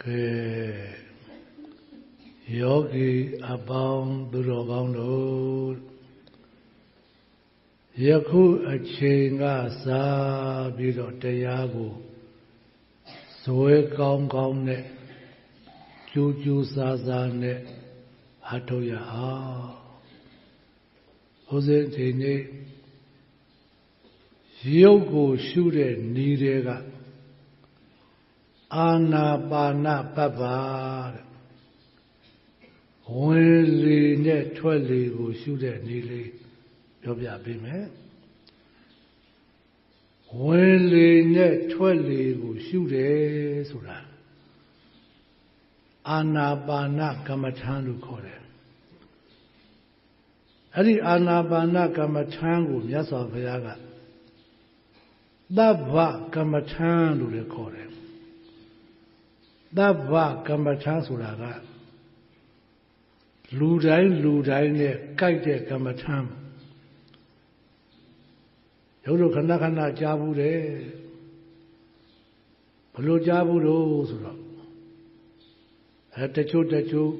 ကဲယောဂီအပေါင်းသူတော်ကောင်းတို့ယခုအချိန်ကစားပြီးတော့တရားကိုဇွဲကောင်းကောင်းနဲ့ကြိုးကြိုးစားစားနဲ့အထောက်ရအောင်ဥစဉ်ဒီနေ့ရုပ်ကိုရှုတဲ့ဤတွေက အာနာပါနပပ္ပါတဲ့ဝင်လေနဲ့ထွက်လေကိုရှုတဲ့ဤလေးပြောပြပေးမယ်ဝင်လေနဲ့ထွက်လေကိုရှုတယ်ဆိုတာအာနာပါနကမ္မထာလို့ခေါ်တယ်အဲ့ဒီအာနာပါနကမ္မထာကိုမြတ်စွာဘုရားကသဗ္ဗကမ္မထာလို့လည်းခေါ်တယ် သဗ္ဗကမ္မထာဆိုတာကလူတိုင်းလူတိုင်းနဲ့ကြိုက်တဲ့ကမ္မထာရုပ်တို့ခဏခဏကြားဘူးတယ်ဘလို့ကြားဘူးလို့ဆိုတော့အဲတချို့တချို့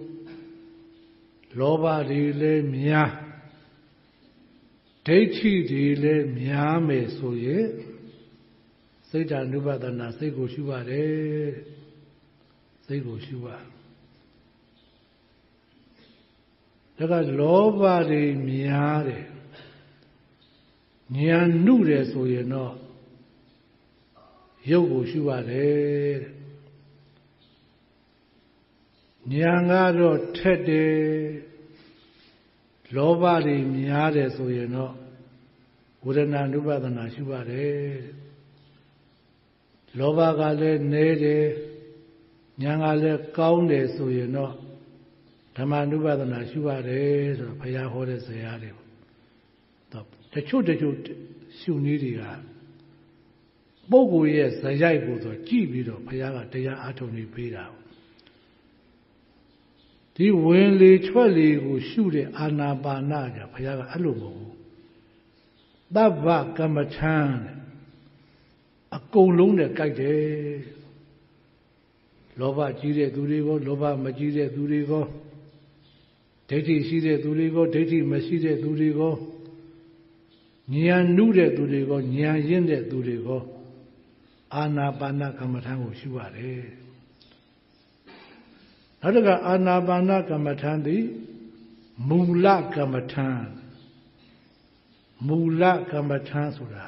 လောဘတွေလည်းများဒိဋ္ဌိတွေလည်းများမယ်ဆိုရင်စိတ်ဓာနုပဒနာစိတ်ကိုရှုပါတယ် စိတ်ကိုရှုပါဒါကလောဘတွေများတယ်ဉာဏ်နှုတယ်ဆိုရင်တော့ရုပ်ကိုရှုပါတယ်ဉာဏ်ကတော့ထက်တယ်လောဘတွေများတယ်ဆိုရင်တော့ဝေဒနာနုပဒနာရှုပါတယ်လောဘကလည်းနည်းတယ် ဉာဏ်ကလည်းကောင်းတယ်ဆိုရင်တော့ဓမ္မနုပဒနာရှုရတယ်ဆိုတော့ဘုရားဟောတဲ့ဇာတ်တွေတော့တချို့တချို့ရှုနည်းတွေကပုဂ္ဂိုလ်ရဲ့ဇယိုက်ကိုဆိုကြည့်ပြီးတော့ဘုရားကတရားအထုံနေပေးတာဒီဝင်လေချွက်လေကိုရှုတဲ့အာနာပါနကြဘုရားကအဲ့လိုမဟုတ်ဘူးသဗ္ဗကမ္မထံအကုန်လုံးနဲ့ကြိုက်တယ် လောဘကြီးတဲ့သူတွေကိုလောဘမကြီးတဲ့သူတွေကိုဒိဋ္ဌိရှိတဲ့သူတွေကိုဒိဋ္ဌိမရှိတဲ့သူတွေကိုဉာဏ်နုတဲ့သူတွေကိုဉာဏ်ရင့်တဲ့သူတွေကိုအာနာပါနကမ္မထံကိုရှုရတယ်နောက်တစ်ခါအာနာပါနကမ္မထံသည်မူလကမ္မထံမူလကမ္မထံဆိုတာ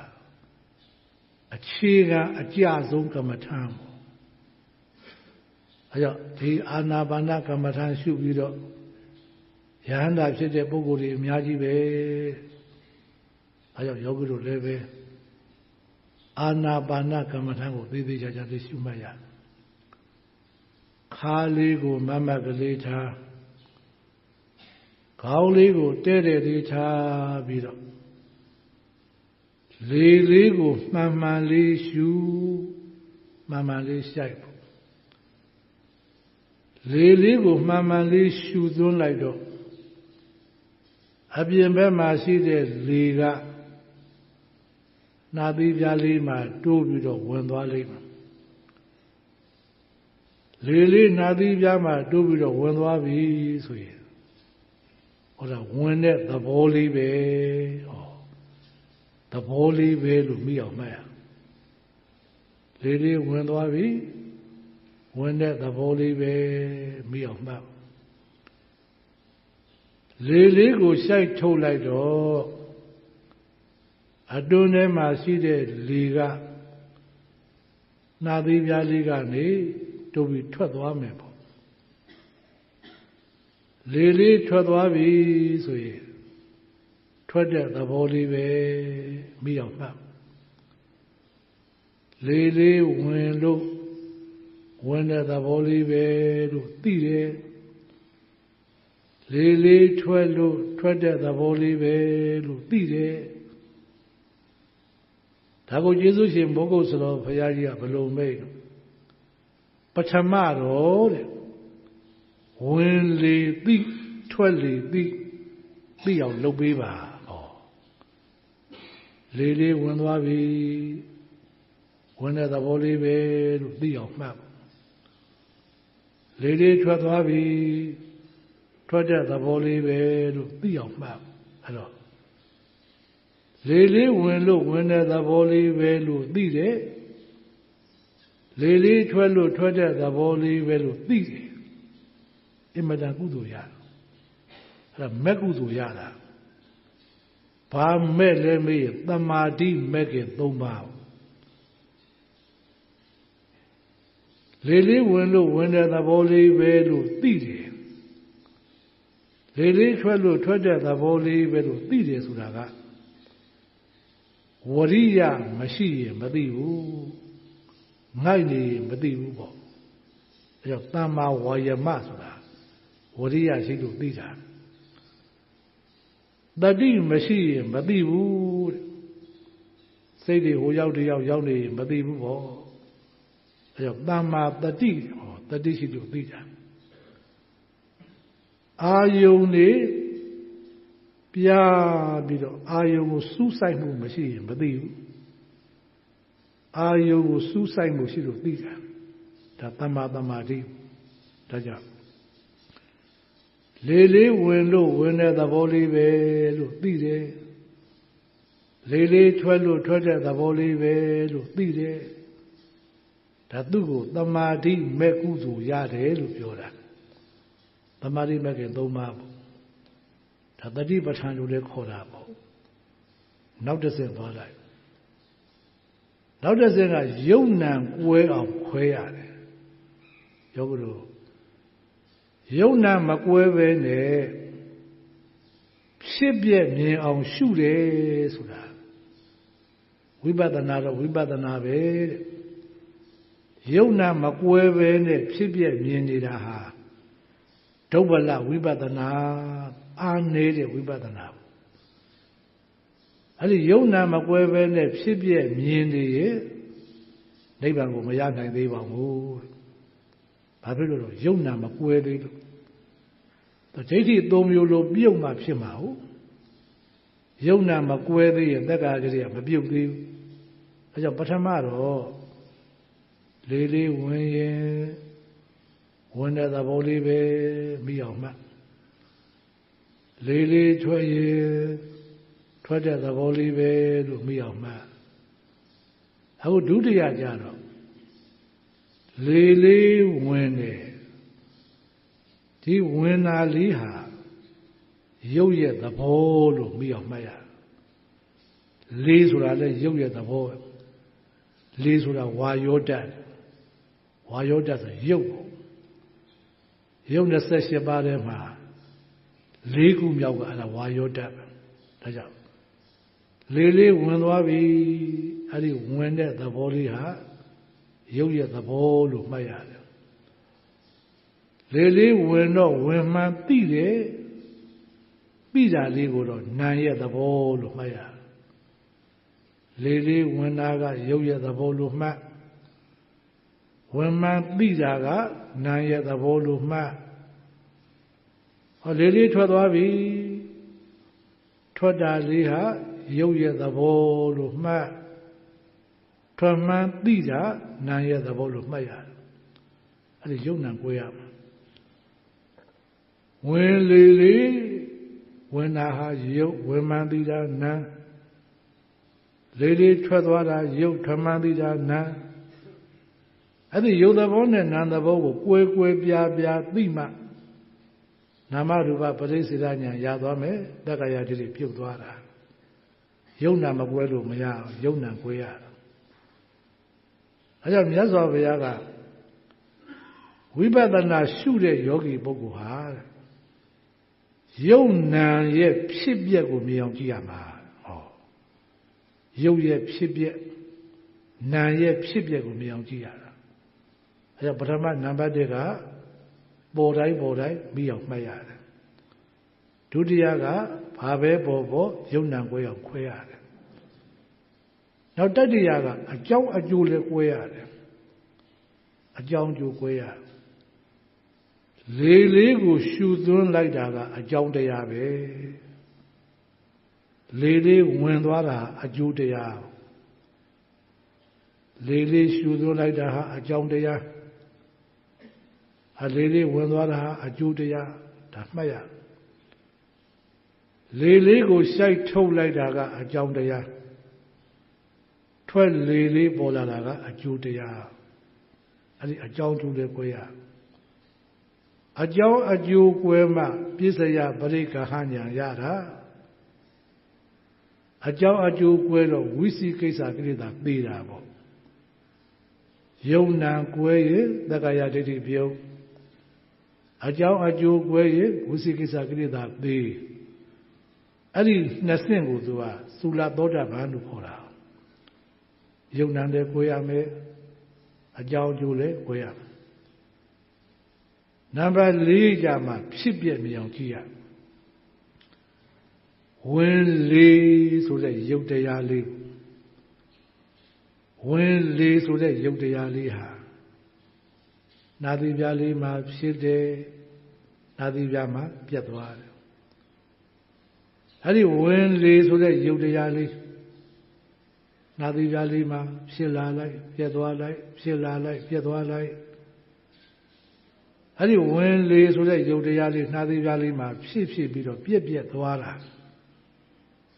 အခြေခံအကျဆုံးကမ္မထံပေါ့ အဲကြောင့်ဒီအာနာပါနကမ္မထံရှုပြီးတော့ယဟန္တာဖြစ်တဲ့ပုဂ္ဂိုလ်တွေအများကြီးပဲအဲကြောင့်ယောဂီတို့လည်းပဲအာနာပါနကမ္မထံကိုသေသေးချာချာသိရှုမှတ်ရခါလေးကိုမမတ်ကလေးထားခေါင်းလေးကိုတဲ့တဲ့လေးထားပြီးတော့လေလေးကိုမှန်မှန်လေးရှုမှန်မှန်လေးရှိုက်ပေါ့ လေလေးကိုမှန်မှန်လေးရှုသွင်းလိုက်တော့အပြင်ဘက်မှာရှိတဲ့လေကနာသီးပြားလေးမှာတိုးပြီးတော့ဝင်သွားလိမ့်မယ်လေလေးနာသီးပြားမှာတိုးပြီးတော့ဝင်သွားပြီဆိုရင်ဟောတာဝင်တဲ့သဘောလေးပဲဟောသဘောလေးပဲလို့မိအောင်မှတ်ရလေလေးဝင်သွားပြီ ဝင်တဲ့သဘောလေးပဲမိအောင်မှတ်လေလေးကိုရှိုက်ထုတ်လိုက်တော့အတွင်းထဲမှာရှိတဲ့လေကနာသီးပြားလေးကနေတို့ပြီးထွက်သွားမယ်ပေါ့လေလေးထွက်သွားပြီဆိုရင်ထွက်တဲ့သဘောလေးပဲမိအောင်မှတ်လေလေးဝင်လို့ ဝင်တဲ့သဘောလေးပဲလို့သိတယ်လေလေးထွက်လို့ထွက်တဲ့သဘောလေးပဲလို့သိတယ်ဒါကိုယေရှုရှင်ဘုဂုတ်ဆိုတော်ဘုရားကြီးကဘလို့မိတ်ပထမတော့တဲ့ဝင်လေသိထွက်လေသိသိအောင်လုပ်ပေးပါဩလေးလေးဝင်သွားပြီဝင်တဲ့သဘောလေးပဲလို့သိအောင်မှတ် လေးလေးထွက်သွားပြီထွက်တဲ့သဘောလေးပဲလို့သိအောင်မှတ်အဲ့တော့လေးလေးဝင်လို့ဝင်တဲ့သဘောလေးပဲလို့သိတယ်လေးလေးထွက်လို့ထွက်တဲ့သဘောလေးပဲလို့သိတယ်အင်မတန်ကုသိုလ်ရအဲ့ဒါမက်ကုသိုလ်ရတာဘာမဲ့လဲမေးသမာဓိမဲ့ခင်၃ပါး လေးလေးဝင်လို့ဝင်တဲ့သဘောလေးပဲလို့သိတယ်လေးလေးထွက်လို့ထွက်တဲ့သဘောလေးပဲလို့သိတယ်ဆိုတာကဝရိယမရှိရင်မသိဘူးငိုက်နေရင်မသိဘူးပေါ့အဲကြောင့်တမ္မာဝါယမဆိုတာဝရိယရှိလို့သိတာတတိမရှိရင်မသိဘူးစိတ်တွေဟိုရောက်တရောက်ရောက်နေရင်မသိဘူးပေါ့ အဲကြောင့်တမ္မာတတိဟောတတိရှိလို့သိတာအာယုန်နေပြားပြီးတော့အာယုံကိုစူးစိုက်မှုမရှိရင်မသိဘူးအာယုံကိုစူးစိုက်မှုရှိလို့သိတာဒါတမ္မာတမာတိဒါကြောင့်လေလေးဝင်လို့ဝင်တဲ့သဘောလေးပဲလို့သိတယ်လေလေးထွက်လို့ထွက်တဲ့သဘောလေးပဲလို့သိတယ် ဒါသူ့ကိုတမာတိမဲ့ကုသိုလ်ရတယ်လို့ပြောတာတမာတိမဲ့ခင်သုံးပါးပေါ့ဒါတတိပဋ္ဌာန်လို့လည်းခေါ်တာပေါ့နောက်တစ်ဆင့်သွားလိုက်နောက်တစ်ဆင့်ကယုံနံကွဲအောင်ခွဲရတယ်ယောဂတို့ယုံနံမကွဲပဲနဲ့ဖြစ်ပြမြင်အောင်ရှုတယ်ဆိုတာဝိပဿနာတော့ဝိပဿနာပဲတဲ့ ယုံနာမကွဲပဲနဲ့ဖြစ်ပြမြင်နေတာဟာဒုဗ္ဗလဝိပဿနာအာနေတဲ့ဝိပဿနာအဲ့ဒီယုံနာမကွဲပဲနဲ့ဖြစ်ပြမြင်နေရဲ့နိဗ္ဗာန်ကိုမရနိုင်သေးပါဘူးဘာဖြစ်လို့လဲယုံနာမကွဲသေးလို့ဒိဋ္ဌိသုံးမျိုးလိုပြုတ်မှဖြစ်မှာဟုတ်ယုံနာမကွဲသေးရင်တက္ကရာကလေးကမပြုတ်သေးဘူးအဲကြောင့်ပထမတော့ လေးလေးဝင်ရင်ဝင်တဲ့သဘောလေးပဲမိအောင်မှတ်လေးလေးထွက်ရင်ထွက်တဲ့သဘောလေးပဲလို့မိအောင်မှတ်အခုဒုတိယကြတော့လေးလေးဝင်တယ်ဒီဝင်တာလေးဟာရုပ်ရဲ့သဘောလို့မိအောင်မှတ်ရလေးဆိုတာလည်းရုပ်ရဲ့သဘောလေးဆိုတာဝါယောတတ် ဝါယောတတ်ဆိုရုပ်ပေါ့ရုပ်28ပါးထဲမှာ၄ခုမြောက်ကအဲ့ဒါဝါယောတတ်ဒါကြောင့်လေးလေးဝင်သွားပြီအဲ့ဒီဝင်တဲ့သဘောလေးဟာရုပ်ရဲ့သဘောလို့မှတ်ရတယ်လေးလေးဝင်တော့ဝင်မှန်သိတယ်သိတာလေးကိုတော့နာရဲ့သဘောလို့မှတ်ရတယ်လေးလေးဝင်တာကရုပ်ရဲ့သဘောလို့မှတ် ဝင်မှန်သိတာကနာရဲ့သဘောလို့မှတ်ဟောလေးလေးထွက်သွားပြီထွက်တာလေးဟာရုပ်ရဲ့သဘောလို့မှတ်ထွက်မှန်သိတာနာရဲ့သဘောလို့မှတ်ရတယ်အဲ့ဒီယုံနံကိုရမှာဝင်လေလေဝင်တာဟာရုပ်ဝင်မှန်သိတာနာလေးလေးထွက်သွားတာရုပ်ထွက်မှန်သိတာနာ အဲ့ဒီရုပ်သဘောနဲ့နာမ်သဘောကိုကွဲကွဲပြားပြားသိမှနာမရူပပရိစ္ဆေဒညာရသွားမယ်တက္ကရာတိပြုတ်သွားတာယုံနာမကွဲလို့မရအောင်ယုံနာကွဲရတာအဲကြောင့်မြတ်စွာဘုရားကဝိပဿနာရှုတဲ့ယောဂီပုဂ္ဂိုလ်ဟာယုံနာရဲ့ဖြစ်ပျက်ကိုမြင်အောင်ကြည့်ရမှာဟောယုတ်ရဲ့ဖြစ်ပျက်နာရဲ့ဖြစ်ပျက်ကိုမြင်အောင်ကြည့်ရတာ အဲကြောင့်ပထမနံပါတ်1ကပေါ်တိုင်းပေါ်တိုင်းမိအောင်မှတ်ရတယ်ဒုတိယကဘာပဲပေါ်ပေါ်ယုံနာကွဲအောင်ခွဲရတယ်နောက်တတိယကအကြောင်းအကျိုးလည်းကွဲရတယ်အကြောင်းကျိုးကွဲရလေးလေးကိုရှူသွင်းလိုက်တာကအကြောင်းတရားပဲလေးလေးဝင်သွားတာအကျိုးတရားလေးလေးရှူသွင်းလိုက်တာဟာအကြောင်းတရား အလေးလေးဝင်သွားတာအကျိုးတရားဒါမှတ်ရလေလေးကိုရှိုက်ထုတ်လိုက်တာကအကြောင်းတရားထွက်လေလေးပေါ်လာတာကအကျိုးတရားအဲ့ဒီအကြောင်းတူလေးကိုရအကြောင်းအကျိုးကွဲမှပြစ္ဆယပရိက္ခဟညာရတာအကြောင်းအကျိုးကွဲတော့ဝိစီကိစ္စကိလေသာသိတာပေါ့ယုံနာကွဲရင်သက္ကာယဒိဋ္ဌိပြုံး အကြောင်းအကျိုးကွဲရင်ဝိစီကိစ္စကိလေသာသိအဲ့ဒီနှစ်ဆင့်ကိုသူကသုလသောတာပန်လို့ခေါ်တာယုံနာလည်းကွဲရမယ်အကြောင်းအကျိုးလည်းကွဲရမယ်နံပါတ်၄ကြမှာဖြစ်ပြမြအောင်ကြည့်ရဝင်လေဆိုတဲ့ယုတ်တရားလေးဝင်လေဆိုတဲ့ယုတ်တရားလေးဟာနာသီပြားလေးမှာဖြစ်တယ် နာသီပြားမှာပြတ်သွားတယ်အဲ့ဒီဝင်လေဆိုတဲ့ယုတ်တရားလေးနာသီပြားလေးမှာဖြစ်လာလိုက်ပြတ်သွားလိုက်ဖြစ်လာလိုက်ပြတ်သွားလိုက်အဲ့ဒီဝင်လေဆိုတဲ့ယုတ်တရားလေးနှာသီးပြားလေးမှာဖြစ်ဖြစ်ပြီးတော့ပြက်ပြက်သွားတာ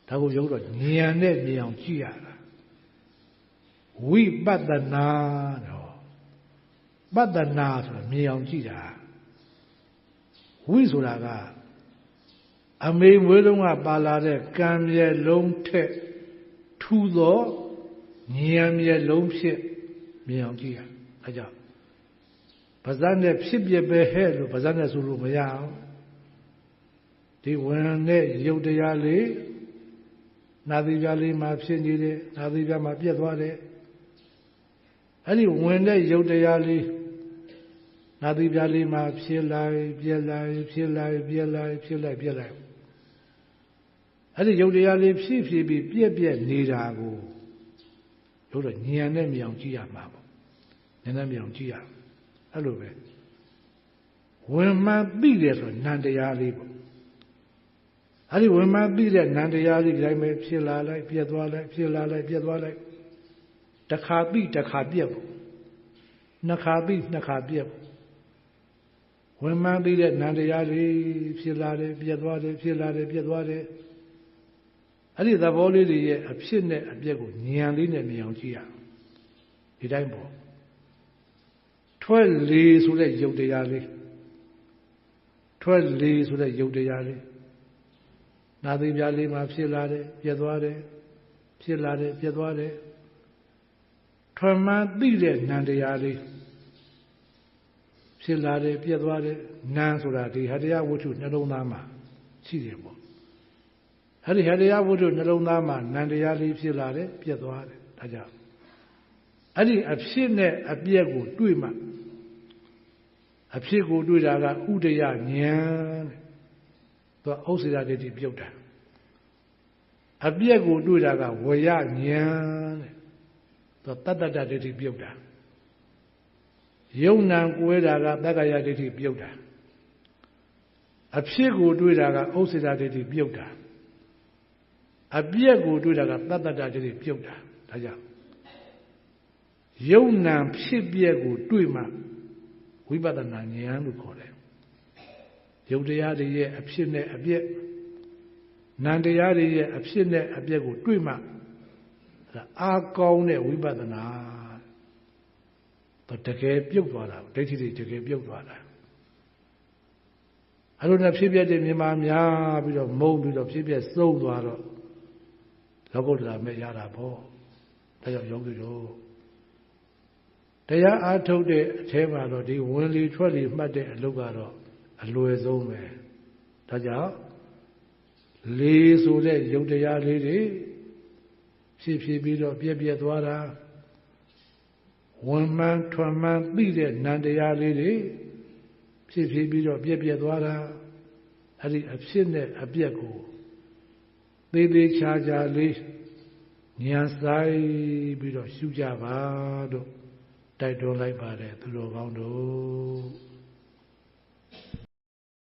ဒါကိုရုပ်တော့ဉာဏ်နဲ့မြင်အောင်ကြည့်ရတာဝိပဿနာတော့ပဿနာဆိုတာမြင်အောင်ကြည့်တာ ဝိဆိုတာကအမေမွေးလုံးကပါလာတဲ့ကံမြဲလုံးထက်ထူသောဉာဏ်မြဲလုံးဖြစ်မြင်အောင်ကြည့်ရအဲကြောင့်ပါဇက်နဲ့ဖြစ်ပြပဲဟဲ့လို့ပါဇက်နဲ့ဆိုလို့မရအောင်ဒီဝင်တဲ့ရုပ်တရားလေးနာသီပြားလေးမှာဖြစ်နေတယ်နာသီပြားမှာပြက်သွားတယ်အဲ့ဒီဝင်တဲ့ရုပ်တရားလေး နာသီပြားလေးမှာဖြစ်လိုက်ပြက်လိုက်ဖြစ်လိုက်ပြက်လိုက်ဖြစ်လိုက်ပြက်လိုက်အဲ့ဒီရုပ်တရားလေးဖြစ်ဖြစ်ပြီးပြက်ပြက်နေတာကိုတို့တော့ဉာဏ်နဲ့မြင်အောင်ကြည့်ရမှာပေါ့ဉာဏ်နဲ့မြင်အောင်ကြည့်ရအဲ့လိုပဲဝင်မှန်သိတယ်ဆိုနန္တရားလေးပေါ့အဲ့ဒီဝင်မှန်သိတဲ့နန္တရားလေးဒီတိုင်းပဲဖြစ်လာလိုက်ပြက်သွားလိုက်ဖြစ်လာလိုက်ပြက်သွားလိုက်တခါသိတခါပြက်ပေါ့နှစ်ခါသိနှစ်ခါပြက်ပေါ့ ဝင်မှန်သိတဲ့နန္တရားလေးဖြစ်လာတယ်ပြက်သွားတယ်ဖြစ်လာတယ်ပြက်သွားတယ်အဲ့ဒီသဘောလေးတွေရဲ့အဖြစ်နဲ့အပြက်ကိုဉာဏ်လေးနဲ့မြင်အောင်ကြည့်ရဒီတိုင်းပေါ့ထွက်လေဆိုတဲ့ယုတ်တရားလေးထွက်လေဆိုတဲ့ယုတ်တရားလေးနာသိပြလေးမှာဖြစ်လာတယ်ပြက်သွားတယ်ဖြစ်လာတယ်ပြက်သွားတယ်ထွက်မှသိတဲ့နံတရားလေး ဖြစ်လာတယ်ပြက်သွားတယ်နံဆိုတာဒီဟတရားဝတ္ထုနှလုံးသားမှာရှိတယ်ပေါ့အဲ့ဒီဟတရားဝတ္ထုနှလုံးသားမှာနံတရားလေးဖြစ်လာတယ်ပြက်သွားတယ်ဒါကြောင့်အဲ့ဒီအဖြစ်နဲ့အပြက်ကိုတွေ့မှအဖြစ်ကိုတွေ့တာကဥဒယဉာဏ်တဲ့သူကဥစ္စေတဒိဋ္ဌိပြုတ်တာအပြက်ကိုတွေ့တာကဝရဉာဏ်တဲ့သူတတ္တတဒိဋ္ဌိပြုတ်တာ ယုံနံကွဲတာကတက္ကရာဒိဋ္ဌိပြုတ်တာအဖြစ်ကိုတွေ့တာကဥစ္စေတဒိဋ္ဌိပြုတ်တာအပြက်ကိုတွေ့တာကတတ္တတဒိဋ္ဌိပြုတ်တာဒါကြောင့်ယုံနံဖြစ်ပြက်ကိုတွေ့မှဝိပဿနာဉာဏ်လို့ခေါ်တယ်ယုတ်တရားတွေရဲ့အဖြစ်နဲ့အပြက်နံတရားတွေရဲ့အဖြစ်နဲ့အပြက်ကိုတွေ့မှအာကောင်းတဲ့ဝိပဿနာ တကယ်ပြုတ်သွားတာဒိဋ္ဌိတွေတကယ်ပြုတ်သွားတာအဲ့လိုနဲ့ဖြစ်ပြတဲ့မြန်မာများပြီးတော့မုံပြီးတော့ဖြစ်ပြစုံသွားတော့လောကုတ္တရာမဲ့ရတာပေါ့ဒါကြောင့်ယောဂီတို့တရားအားထုတ်တဲ့အထဲမှာတော့ဒီဝင်လီထွက်လီမှတ်တဲ့အလုပ်ကတော့အလွယ်ဆုံးပဲဒါကြောင့်လေးဆိုတဲ့ယုတ်တရားလေးတွေဖြစ်ဖြစ်ပြီးတော့ပြက်ပြက်သွားတာ ဝန်မှန်ထွန်မှန်သိတဲ့နံတရားလေးတွေဖြစ်ဖြစ်ပြီးတော့ပြက်ပြက်သွားတာအဲ့ဒီအဖြစ်နဲ့အပြက်ကိုသေးသေးချာချာလေးဉာဏ်ဆိုင်ပြီးတော့ရှုကြပါလို့တိုက်တွန်းလိုက်ပါတယ်သူတော်ကောင်းတို့